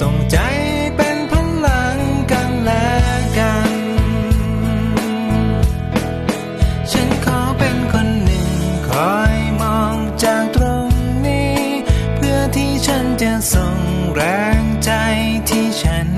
ส่งใจเป็นพลังกันและกัน ฉันขอเป็นคนหนึ่ง คอยมองจากตรงนี้ เพื่อที่ฉันจะส่งแรงใจที่ฉัน